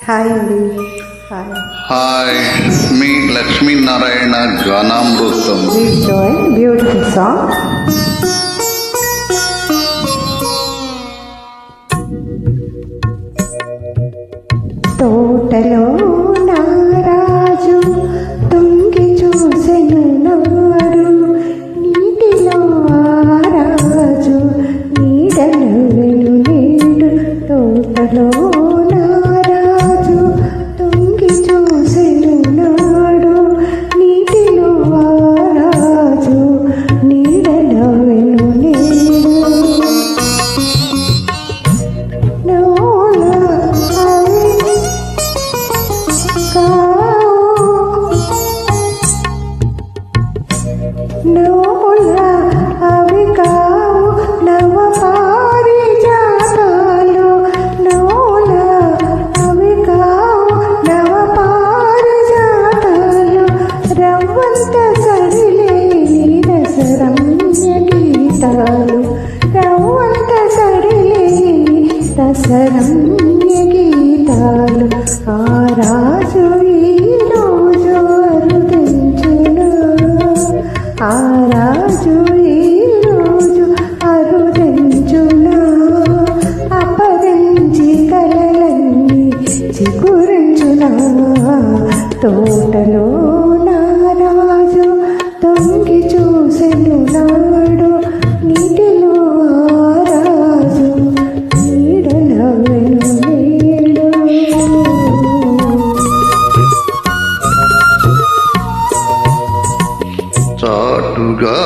Hi అండి. Hi. Hi me Lakshminarayana Ganamrutham please join beautiful song తోటలో నారాజు శరణ్య గీతాలు ఆ రాజు ఈ రోజు అరుదించునా. ఆ రాజు ఈ రోజు అరుదించునా. అపరించి కలలన్నీ చిగురించున. తోటలో మాటుగా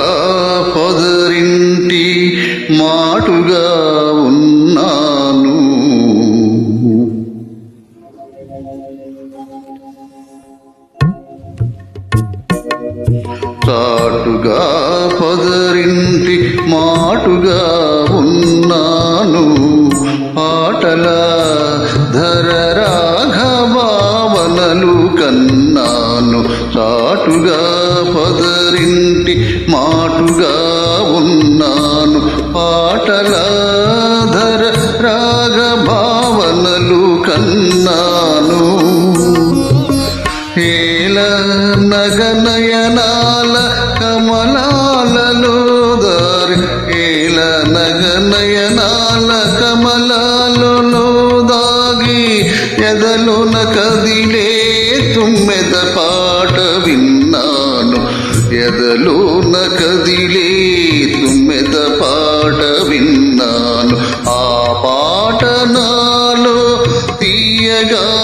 పొదరింటి మాటుగా ఉన్నాను. తాటుగా పొదరింటి మాటుగా రాఘవావనలు కన్నాను చాటుగా పదరింటి మాటుగా ఉన్నాను. పాటలాధర ధర రాగభావనలు కన్నాను. ఏల నగన ఎదలున కదిలే తుమ్మెద పాట విన్నాను. ఎదలున కదిలే తుమ్మెద పాట విన్నాను. ఆ పాట నాలో తీయగా